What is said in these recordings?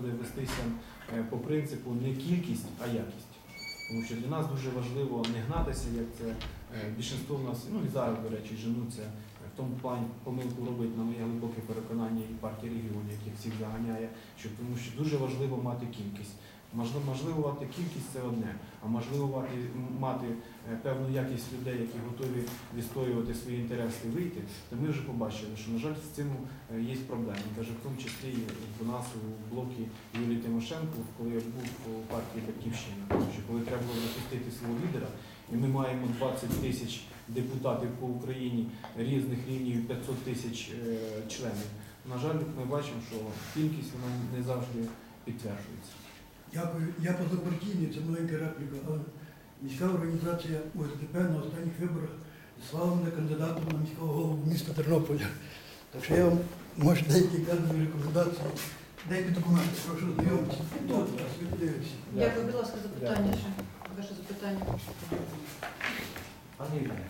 буде вестися е, по принципу не кількість, а якість. Тому що для нас дуже важливо не гнатися, як це е, більшинство в нас, ну і зараз, до речі, женуться. е, В тому плані помилку робить на моє глибоке переконання і партії регіонів, яких всіх заганяє, що тому що дуже важливо мати кількість. Можливо, можливо, мати кількість це одне, а можливо мати, мати е, певну якість людей, які готові відстоювати свої інтереси і вийти, то ми вже побачили, що, на жаль, з цим е, є проблеми. Каже, в тому числі у нас у блокі Юлії Тимошенко, коли я був у партії Батьківщина, що коли треба було захистити свого лідера, і ми маємо 20 тисяч депутатів по Україні різних рівнів, 500 тисяч е, членів. На жаль, ми бачимо, що кількість вона не завжди підтверджується. Дякую. Я позапартійний, це маленька репліка, але міська організація УСДП на останніх виборах слава мене кандидатом на міського голову міста Тернополя. Так що я вам можу деякі кадрові рекомендації, деякі документи, прошу знайомитися. Тут вас ви. Дякую, будь ласка, запитання ще. Ваше запитання. Пане Євгене,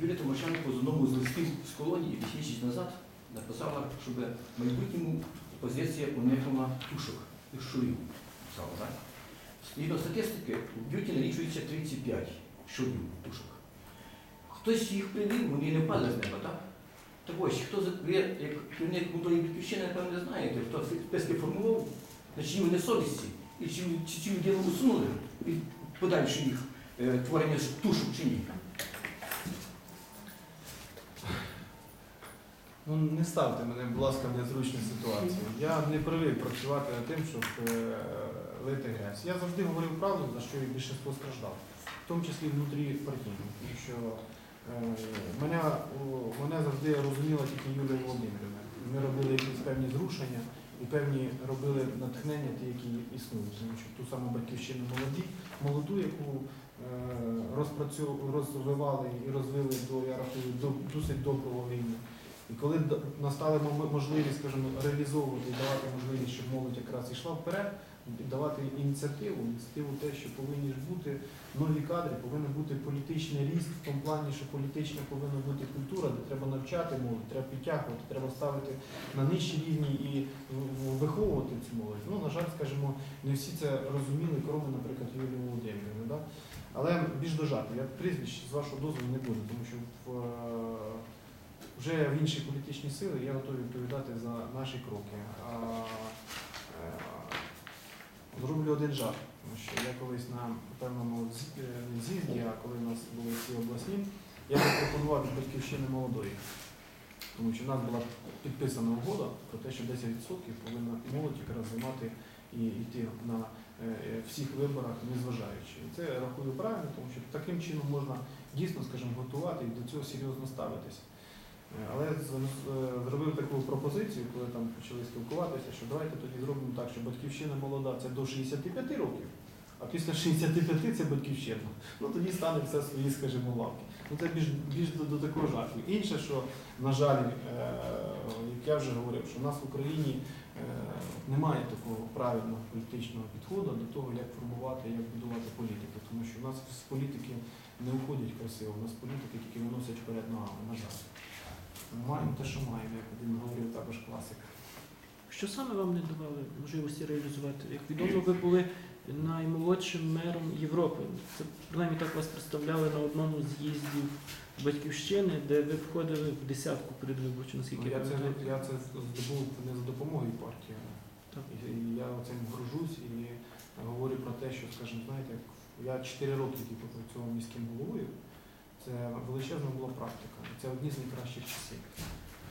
Юлія Тимошенко з одному з листів з колонії 8 місяців назад написала, щоб в майбутньому позиція уникнула тушок і так? Згідно статистики, в бюті налічується 35 щурів тушок. Хтось їх привів, вони не впали з неба, так? Так ось, хто як керівник мудрої батьківщини, напевно, не знаєте, хто списки формував, на чиїй вони совісті, і чи, чи діло усунули від подальше їх е, творення тушок чи ні. Ну не ставте мене, будь ласка, в незручну ситуацію. Я не привик працювати над тим, щоб е, лити грязь. Я завжди говорив правду, за що і більшість страждав, в тому числі внутрі партійно. Тому що е, мене, о, мене завжди розуміла тільки Юлія Володимирівна. Ми робили якісь певні зрушення і певні робили натхнення, ті, які існують. Тому що ту саму батьківщину молоді, молоду, яку е, розвивали і розвили до, я рахую, до досить доброго рівня. І коли настала можливість, скажімо, реалізовувати і давати можливість, щоб молодь якраз йшла вперед, давати ініціативу, ініціативу те, що повинні бути нові кадри, повинен бути політичний ріст в тому плані, що політична повинна бути культура, де треба навчати молодь, треба підтягувати, треба ставити на нижчі рівні і виховувати цю молодь. Ну, на жаль, скажімо, не всі це розуміли, кроме, наприклад, Юлії Володимирівни. Да? Але більш дожати, я прізвищ з вашого дозволу не буду, тому що в, е, вже в інші політичні сили я готовий відповідати за наші кроки. Е, зроблю один жарт, тому що я колись на певному е, з'їзді, а коли у нас були всі обласні, я запропонував від батьківщини молодої. Тому що в нас була підписана угода про те, що 10% повинна молодь якраз займати і йти на е, всіх виборах, незважаючи. І це я рахую правильно, тому що таким чином можна дійсно, скажімо, готувати і до цього серйозно ставитися. Але зробив таку пропозицію, коли там почали спілкуватися, що давайте тоді зробимо так, що батьківщина молода це до 65 років, а після 65 це батьківщина. Ну тоді стане все свої, скажімо, лавки. Ну це більш, більш до, до такого жарту. Інше, що, на жаль, е, як я вже говорив, що в нас в Україні е, немає такого правильного політичного підходу до того, як формувати, як будувати політику. Тому що в нас з політики не уходять красиво, у нас політики тільки виносять вперед ногами, на жаль. Маємо те, що маємо, як один говорив також класик. Що саме вам не давали можливості реалізувати? Як відомо, ви були наймолодшим мером Європи. Це принаймні так вас представляли на одному з з'їздів батьківщини, де ви входили в десятку передвиборчу, наскільки Ну, я це, я це здобув не за допомогою партії. Так. І, і я цим горжусь і говорю про те, що, скажімо, знаєте, я 4 роки тільки працював міським головою. Це величезна була практика. Це одні з найкращих часів.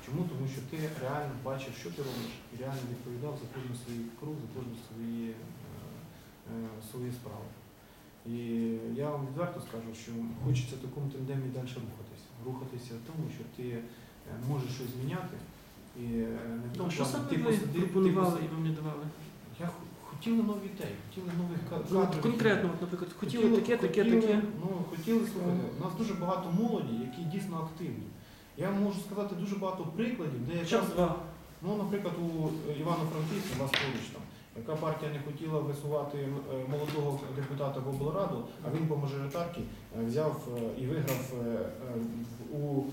Чому? Тому що ти реально бачив, що ти робиш, і реально відповідав за кожну свою кров, за кожну свої, е, е, свої справи. І я вам відверто скажу, що хочеться в такому тандемі далі рухатися. Рухатися в тому, що ти е, можеш щось зміняти. І е, не в тому, що ти посадив- ти пропонували посадив- і вам не давали? я хотіли нові ідеї, хотіли нових Ну, кадрів. конкретно, наприклад, хотіли таке, таке, хотіли, таке. Ну, хотіли слухати. У нас дуже багато молоді, які дійсно активні. Я вам можу сказати дуже багато прикладів, де якраз, ну, наприклад, у Івано-Франківську, у вас поруч там, яка партія не хотіла висувати е, молодого депутата в облраду, а він по мажоритарці е, взяв е, і виграв у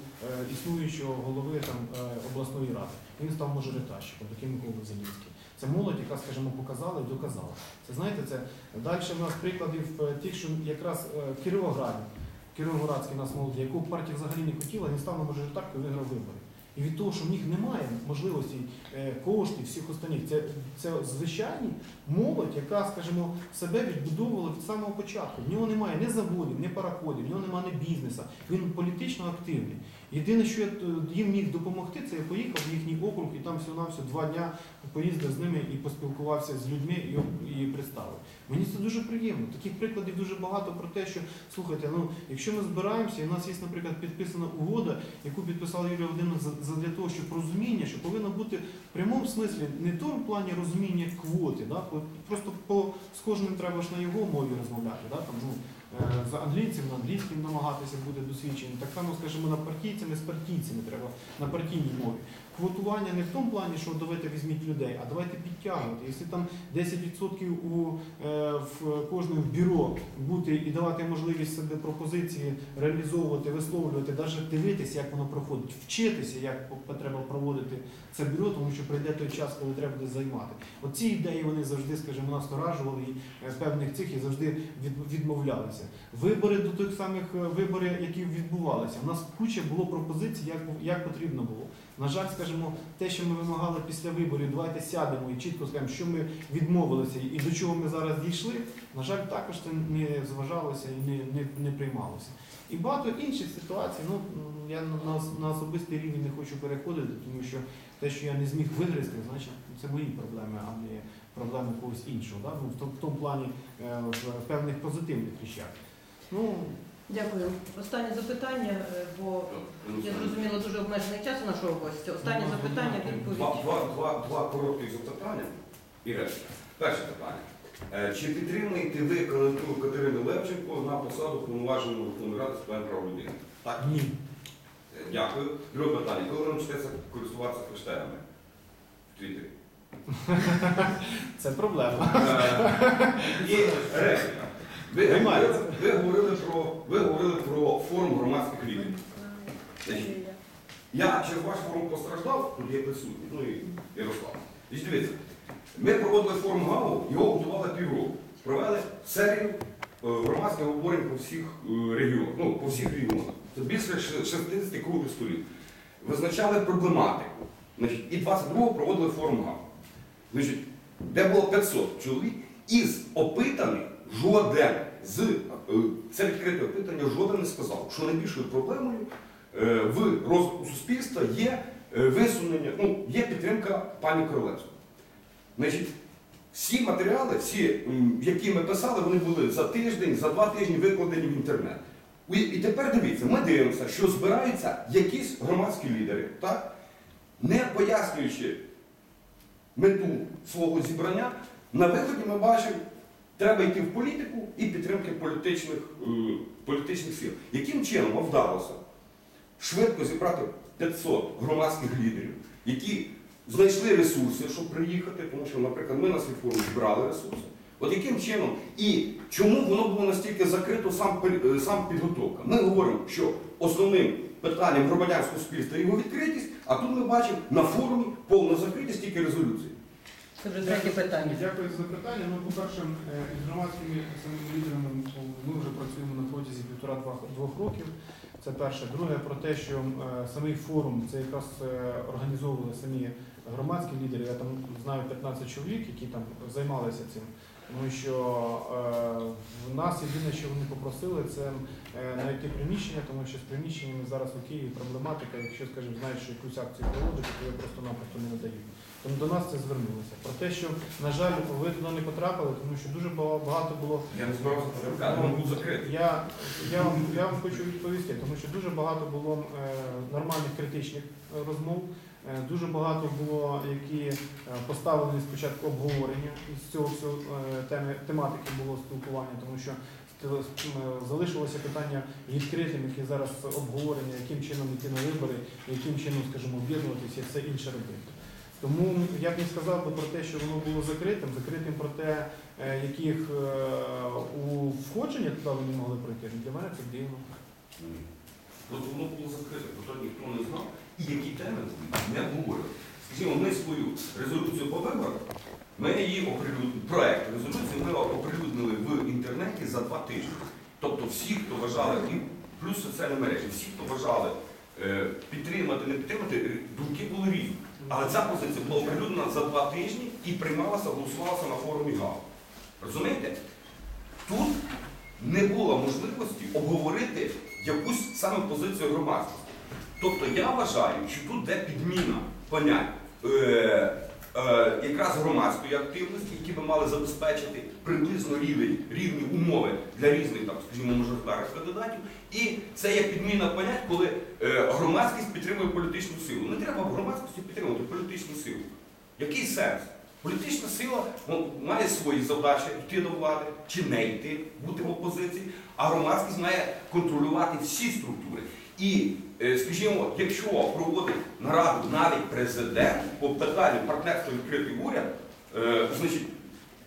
існуючого голови там, обласної ради. Він став мажоритарщиком, таким Микола Зелінський. Це молодь, яка, скажімо, показала і доказала. Це знаєте, це далі в нас прикладів е, тих, що якраз е, Кіровограді, Кіровоградський нас молодь, яку партія взагалі не хотіла, він став на мажоритарку і виграв вибори. І від того, що в них немає можливості е, коштів, всіх останніх, це, це звичайні молодь, яка, скажімо, себе відбудовувала від самого початку. В нього немає ні заводів, ні пароходів, в нього немає ні бізнесу. Він політично активний. Єдине, що я їм міг допомогти, це я поїхав в їхній округ і там всього навсього два дня поїздив з ними і поспілкувався з людьми і, представив. Мені це дуже приємно. Таких прикладів дуже багато про те, що слухайте, ну якщо ми збираємося, і в нас є, наприклад, підписана угода, яку підписала Юлія Володимирівна за- задля того, щоб розуміння, що повинно бути в прямому смислі не в плані розуміння квоти, да? просто по з кожним треба ж на його мові розмовляти. Да? Там, ну, е, за англійцем на англійським намагатися буде досвідченим. Так само, скажімо, на партійцями з партійцями треба на партійній мові. Квотування не в тому плані, що давайте візьміть людей, а давайте підтягувати. Якщо там 10% у е, в кожному бюро бути і давати можливість себе пропозиції реалізовувати, висловлювати, навіть дивитися, як воно проходить, вчитися, як треба проводити це бюро, тому що прийде той час, коли треба буде займати. Оці ідеї вони завжди, скажімо, насторажували і е, певних цих і завжди відмовлялися. Вибори до тих самих е, виборів, які відбувалися. У нас куча було пропозицій, як, як потрібно було. На жаль, скажімо, те, що ми вимагали після виборів, давайте сядемо і чітко скажемо, що ми відмовилися і до чого ми зараз дійшли. На жаль, також це не зважалося і не, не, не приймалося. І багато інших ситуацій. Ну я на, на, особистий рівень не хочу переходити, тому що те, що я не зміг вигризти, значить це мої проблеми, а не проблеми когось іншого. Да? Ну, в тому плані е, в певних позитивних речах. Ну, Дякую. Останнє запитання, е, бо я зрозуміла дуже обмежений час у нашого гостя. Останнє Ну, запитання, ну, відповідь. Два, два, два, два короткі запитання і решта. Перше питання. Е, Чи підтримуєте ви кандидатуру Катерини Левченко на посаду повноваженого Верховної Ради з питань прав людини? Так. ні. Е, Дякую. Друге питання. Коли ви навчитеся користуватися хештегами в Твіттері? Це проблема. І репліка. Ви говорили, ви, говорили про, ви говорили про форум громадських лідерів. Я через ваш форум постраждав, тут є присутній, ну і Ярослав. Дивіться, ми проводили форум ГАУ, його готували півроку. Провели серію е, громадських обговорень по всіх е, регіонах, ну, по всіх регіонах. Це більше ш- 60 круглих столів. Визначали проблематику. Значить, і 22-го проводили форум ГАУ. Значить, де було 500 чоловік, із опитаних жоден з е, це відкрите опитання, жоден не сказав, що найбільшою проблемою е, в розвитку суспільства є е, висунення, ну, є підтримка пані Королевської. Значить, всі матеріали, всі, які ми писали, вони були за тиждень, за два тижні викладені в інтернет. І тепер дивіться, ми дивимося, що збираються якісь громадські лідери, так? не пояснюючи мету свого зібрання, на виході ми бачимо, треба йти в політику і підтримки політичних, е, політичних сил. Яким чином вдалося швидко зібрати 500 громадських лідерів, які знайшли ресурси, щоб приїхати, тому що, наприклад, ми на свій форум збирали ресурси. От яким чином і чому воно було настільки закрито сам, е, сам підготовка? Ми говоримо, що основним питанням громадянського суспільства його відкритість, а тут ми бачимо на форумі повна закритість тільки резолюції. Це вже третє питання. Дякую за запитання. Ну, по-перше, з громадськими лідерами ми вже працюємо на протязі півтора-двох років. Це перше. Друге, про те, що е, самий форум це якраз е, організовували самі громадські лідери. Я там знаю 15 чоловік, які там займалися цим. Тому що е, в нас єдине, що вони попросили, це е, знайти приміщення, тому що з приміщеннями зараз у Києві проблематика. Якщо, скажімо, знають, що якусь акцію проводити, то її просто-напросто не надають. Тому до нас це звернулося. Про те, що, на жаль, ви туди не потрапили, тому що дуже багато було Я не закритий. я, я, вам, я вам хочу відповісти, тому що дуже багато було е, нормальних критичних розмов, дуже багато було, які е, поставлені спочатку обговорення із цього всього е, теми, тематики було спілкування, тому що е, залишилося питання відкритим, які зараз обговорення, яким чином йти на вибори, яким чином, скажімо, об'єднуватися і все інше робити. Тому я б не сказав би про те, що воно було закритим, закритим про те, е, яких е, у входження туди вони могли пройти. Для мене це дивно. Ні. Воно було закрите, про то ніхто не знав. І які теми не обговорювали. Скажімо, ми свою резолюцію по виборах, ми її оприлюднили, проект резолюції ми оприлюднили в інтернеті за два тижні. Тобто всі, хто вважали, плюс соціальні мережі, всі, хто вважали е, підтримати, не підтримати, е, думки були різні. Але ця позиція була оприлюднена за два тижні і приймалася, голосувалася на форумі ГАО. Розумієте? Тут не було можливості обговорити якусь саме позицію громадськості. Тобто я вважаю, що тут де підміна понять е, е, якраз громадської активності, які би мали забезпечити приблизно рівень, рівні умови для різних, там, скажімо, мажоритарних кандидатів. І це є підміна понять, коли е, громадськість підтримує політичну силу. Не треба в громадськості підтримувати політичну силу. Який сенс? Політична сила ну, має свої задачі йти до влади чи не йти, бути в опозиції, а громадськість має контролювати всі структури. І, е, скажімо, якщо проводить нараду навіть президент по питанню партнерства відкритий уряд, е, значить,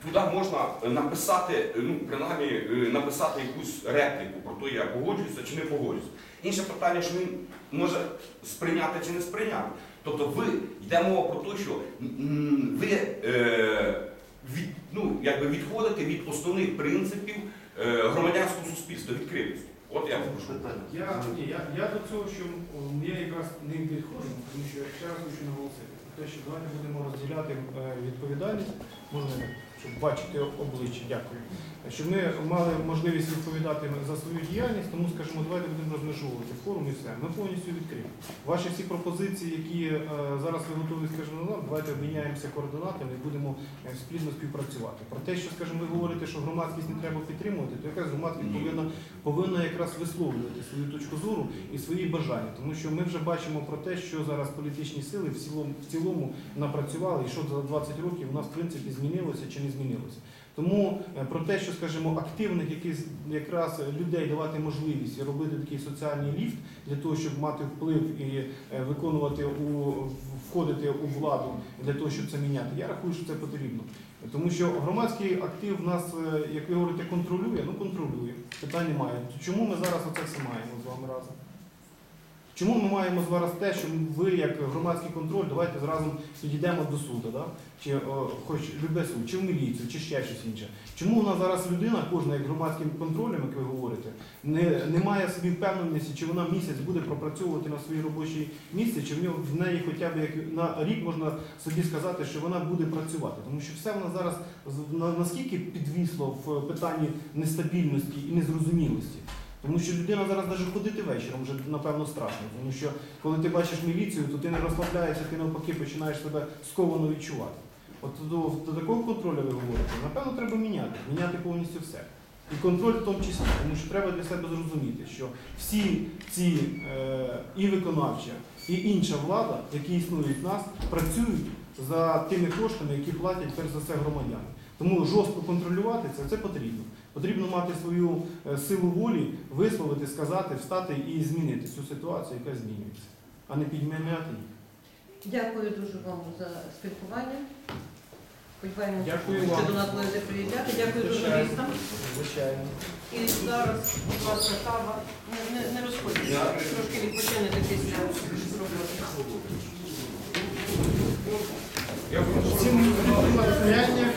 туди можна написати, е, ну, принаймні, написати якусь репліку про те, я погоджуюся чи не погоджуюся. Інше питання, що він може сприйняти чи не сприйняти. Тобто ви йде мова про те, що ви від, ну, якби відходите від основних принципів громадянського суспільства, відкритості. От я прошу. Я, ні, я, я до цього, що м, я якраз не підходжу, тому що я ще раз хочу наголосити, те, що давайте будемо розділяти е, відповідальність, можна, щоб бачити обличчя, дякую. Щоб ми мали можливість відповідати за свою діяльність, тому скажімо, давайте будемо розмежовувати форум і все. Ми повністю відкриті. Ваші всі пропозиції, які е, зараз ви готові, скажімо, нам, давайте обміняємося координатами і будемо е, спільно співпрацювати. Про те, що, скажімо, ви говорите, що громадськість не треба підтримувати, то якраз громадськість повинна повинна якраз висловлювати свою точку зору і свої бажання, тому що ми вже бачимо про те, що зараз політичні сили в цілому, в цілому напрацювали, і що за 20 років у нас в принципі змінилося чи не змінилося. Тому е, про те, що скажімо, активних якісь якраз людей давати можливість і робити такий соціальний ліфт для того, щоб мати вплив і е, виконувати у входити у владу для того, щоб це міняти, я рахую, що це потрібно. Тому що громадський актив нас, е, як ви говорите, контролює, ну контролює. Питань немає. Чому ми зараз оце все маємо з вами разом? Чому ми маємо зараз те, що ви, як громадський контроль, давайте зразу підійдемо до суду, да? чи о, хоч любе суд, чи в міліцію, чи ще щось інше. Чому у нас зараз людина, кожна як громадським контролем, як ви говорите, не, не має собі впевненості, чи вона місяць буде пропрацьовувати на своїй робочій місці, чи в нього в неї хоча б як на рік можна собі сказати, що вона буде працювати. Тому що все вона зараз наскільки підвісло в питанні нестабільності і незрозумілості. Тому що людина зараз навіть ходити вечором вже напевно страшно. Тому що коли ти бачиш міліцію, то ти не розслабляєшся, ти навпаки починаєш себе сковано відчувати. От до, до такого контролю ви говорите, напевно, треба міняти, міняти повністю все. І контроль в тому числі, тому що треба для себе зрозуміти, що всі ці е, і виконавча, і інша влада, які існують в нас, працюють за тими коштами, які платять перш за все громадяни. Тому жорстко контролювати це, це потрібно. Потрібно мати свою е, силу волі, висловити, сказати, встати і змінити цю ситуацію, яка змінюється, а не підміняти її. Дякую дуже вам за спілкування. Сподіваємося, Дякую що вам. до нас будете приїжджати. Дякую журналістам. Звичайно. І зараз, будь ласка, кава. Не, не, не розходьтеся, трошки відпочинете після роботи. Всім сприяння.